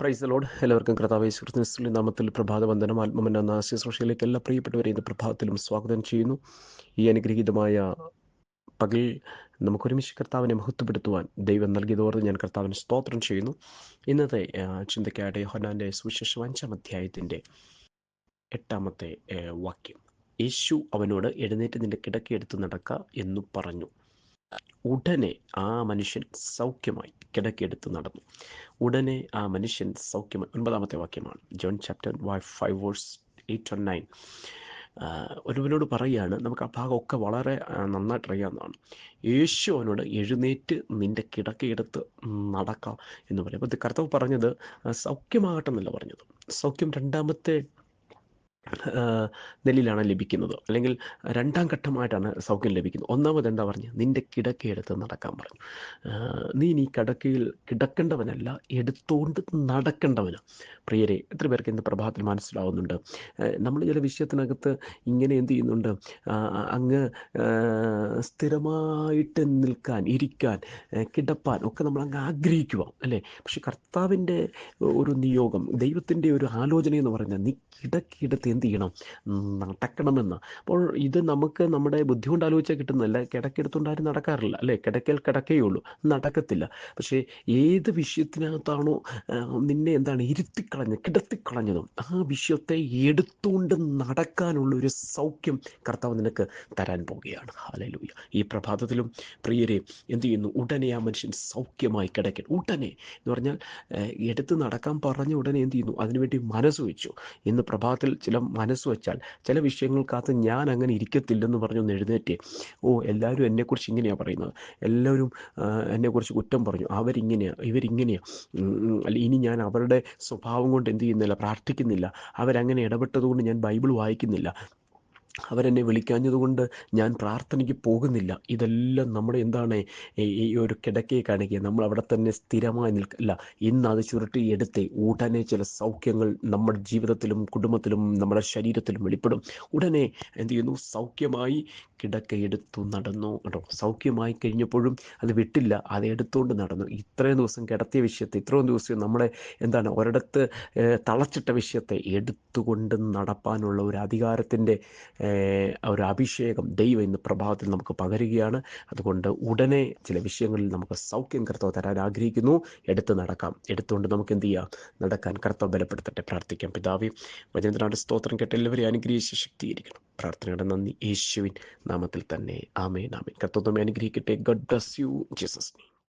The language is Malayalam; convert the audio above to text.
പ്രൈസ് ലോഡ് എല്ലാവർക്കും കർത്താവ് യേശുക്രിസ്തുവിന്റെ നാമത്തിൽ പ്രഭാതവന്ദനം. ആത്മമന എന്ന എല്ലാ പ്രിയപ്പെട്ടവരെ ഇന്ന് പ്രഭാതത്തിലും സ്വാഗതം ചെയ്യുന്നു. ഈ അനുഗ്രഹീതമായ പകൽ നമുക്കൊരുമിച്ച് കർത്താവിനെ മഹത്വപ്പെടുത്തുവാൻ ദൈവം നൽകിയതോർത്ത് ഞാൻ കർത്താവിന് സ്തോത്രം ചെയ്യുന്നു. ഇന്നത്തെ ചിന്തയ്ക്കായിട്ട് യോഹന്നാന്റെ സുവിശേഷം അഞ്ചാം അധ്യായത്തിന്റെ എട്ടാമത്തെ വാക്യം. യേശു അവനോട് എഴുന്നേറ്റ് നിന്റെ കിടക്കയെടുത്ത് നടക്ക എന്നു പറഞ്ഞു. ഉടനെ ആ മനുഷ്യൻ സൗഖ്യമായി കിടക്കെടുത്ത് നടന്നു. ഉടനെ ആ മനുഷ്യൻ സൗഖ്യമായി ഒൻപതാമത്തെ വാക്യമാണ്. John chapter five verse eight on nine. ഒരുവനോട് പറയുകയാണ് നമുക്ക് ആ ഭാഗമൊക്കെ വളരെ നന്നായിട്ട് അറിയാവുന്നതാണ്. യേശു അവനോട് എഴുന്നേറ്റ് നിന്റെ കിടക്കയെടുത്ത് നടക്കാം എന്ന് പറയും അപ്പോൾ കർത്തവ് പറഞ്ഞത് സൗഖ്യമാകട്ടെ എന്നല്ല പറഞ്ഞത്. സൗഖ്യം രണ്ടാമത്തെ ആ, നിലയിലാണ് ലഭിക്കുന്നത്. അല്ലെങ്കിൽ രണ്ടാം ഘട്ടമായിട്ടാണ് സൗഖ്യം ലഭിക്കുന്നത്. ഒന്നാമത് എന്താ പറഞ്ഞത് നിന്റെ കിടക്കയെടുത്ത് നടക്കാൻ പറഞ്ഞു. നീ നീ കിടക്കയിൽ കിടക്കേണ്ടവനല്ല എടുത്തുകൊണ്ട് നടക്കേണ്ടവന്. പ്രിയരെ എത്ര പേർക്ക് ഇന്ന് പ്രഭാതത്തിൽ മനസ്സിലാവുന്നുണ്ട്? നമ്മൾ ചില വിഷയത്തിനകത്ത് ഇങ്ങനെ എന്ത് ചെയ്യുന്നുണ്ട്? അങ്ങ് സ്ഥിരമായിട്ട് നിൽക്കാൻ ഇരിക്കാൻ കിടപ്പാൻ ഒക്കെ നമ്മൾ അങ്ങ് ആഗ്രഹിക്കുക അല്ലേ? പക്ഷെ കർത്താവിന്റെ ഒരു നിയോഗം ദൈവത്തിന്റെ ഒരു ആലോചന എന്ന് പറഞ്ഞാൽ നീ കിടക്കിയെടുത്ത് എന്ത് ചെയ്യണം? നടക്കണമെന്ന് അപ്പോൾ ഇത് നമുക്ക് നമ്മുടെ ബുദ്ധി കൊണ്ട് ആലോചിച്ചാൽ കിട്ടുന്നതല്ല. കിടക്കെടുത്തുകൊണ്ടാരും നടക്കാറില്ല അല്ലേ? കിടക്കൽ കിടക്കയുള്ളൂ നടക്കത്തില്ല. പക്ഷേ ഏത് വിഷയത്തിനകത്താണോ നിന്നെ എന്താണ് ഇരുത്തിക്കളഞ്ഞ് കിടത്തിക്കളഞ്ഞതും ആ വിഷയത്തെ എടുത്തുകൊണ്ട് നടക്കാനുള്ള ഒരു സൗഖ്യം കർത്താവ് നിനക്ക് തരാൻ പോവുകയാണ്. ഹാലലൂയ ഈ പ്രഭാതത്തിലും പ്രിയരെ എന്ത് ചെയ്യുന്നു? ഉടനെ ആ മനുഷ്യൻ സൗഖ്യമായി കിടക്കണം ഉടനെ എന്ന് പറഞ്ഞാൽ എടുത്ത് നടക്കാൻ പറഞ്ഞ ഉടനെ എന്ത് ചെയ്യുന്നു? അതിനുവേണ്ടി മനസ്സ് വെച്ചു. ഇന്ന് പ്രഭാതത്തിൽ ചില മനസ്സ് വെച്ചാൽ ചില വിഷയങ്ങൾക്കകത്ത് ഞാൻ അങ്ങനെ ഇരിക്കത്തില്ലെന്ന് പറഞ്ഞൊന്ന് എഴുന്നേറ്റേ. ഓ എല്ലാവരും എന്നെക്കുറിച്ച് ഇങ്ങനെയാണ് പറയുന്നത്. എല്ലാവരും എന്നെക്കുറിച്ച് കുറ്റം പറഞ്ഞു. അവരിങ്ങനെയാണ് ഇവരിങ്ങനെയാണ് അല്ല ഇനി ഞാൻ അവരുടെ സ്വഭാവം കൊണ്ട് എന്ത് ചെയ്യുന്നില്ല പ്രാർത്ഥിക്കുന്നില്ല. അവരങ്ങനെ ഇടപെട്ടതുകൊണ്ട് ഞാൻ ബൈബിൾ വായിക്കുന്നില്ല. അവരെന്നെ വിളിക്കാഞ്ഞതുകൊണ്ട് ഞാൻ പ്രാർത്ഥനയ്ക്ക് പോകുന്നില്ല. ഇതെല്ലാം നമ്മുടെ എന്താണ് ഈ ഒരു കിടക്കയെ കാണിക്കുക. നമ്മൾ അവിടെ തന്നെ സ്ഥിരമായി നിൽക്കില്ല ഇന്ന് അത് ചുരുട്ടി എടുത്ത് ഉടനെ ചില സൗഖ്യങ്ങൾ നമ്മുടെ ജീവിതത്തിലും കുടുംബത്തിലും നമ്മുടെ ശരീരത്തിലും വെളിപ്പെടും. ഉടനെ എന്ത് ചെയ്യുന്നു? സൗഖ്യമായി കിടക്കയെടുത്തു നടന്നു കേട്ടോ. സൗഖ്യമായി കഴിഞ്ഞപ്പോഴും അത് വിട്ടില്ല. അത് എടുത്തുകൊണ്ട് നടന്നു. ഇത്രയും ദിവസം കിടത്തിയ വിഷയത്തെ ഇത്രയും ദിവസം നമ്മളെ എന്താണ് ഒരിടത്ത് തളച്ചിട്ട വിഷയത്തെ എടുത്തുകൊണ്ട് നടപ്പാനുള്ള ഒരു അധികാരത്തിന്റെ ഒരു അഭിഷേകം ദൈവം ഇന്ന് പ്രഭാതത്തിൽ നമുക്ക് പകരുകയാണ്. അതുകൊണ്ട് ഉടനെ ചില വിഷയങ്ങളിൽ നമുക്ക് സൗഖ്യം കർത്താവ് തരാൻ ആഗ്രഹിക്കുന്നു. എടുത്ത് നടക്കാം. എടുത്തുകൊണ്ട് നമുക്ക് എന്ത് ചെയ്യാം? നടക്കാൻ കർത്താവ് ബലപ്പെടുത്തട്ടെ. പ്രാർത്ഥിക്കാം. പിതാവി വചനത്തിനാട് സ്തോത്രം കേട്ട് എല്ലാവരെയും അനുഗ്രഹിച്ച് ശക്തീകരിക്കണം. പ്രാർത്ഥനയുടെ നന്ദി. യേശുവിൻ നാമത്തിൽ തന്നെ. ആമേ നാമേ കർത്താവ് നമ്മെ അനുഗ്രഹിക്കട്ടെ. God bless you Jesus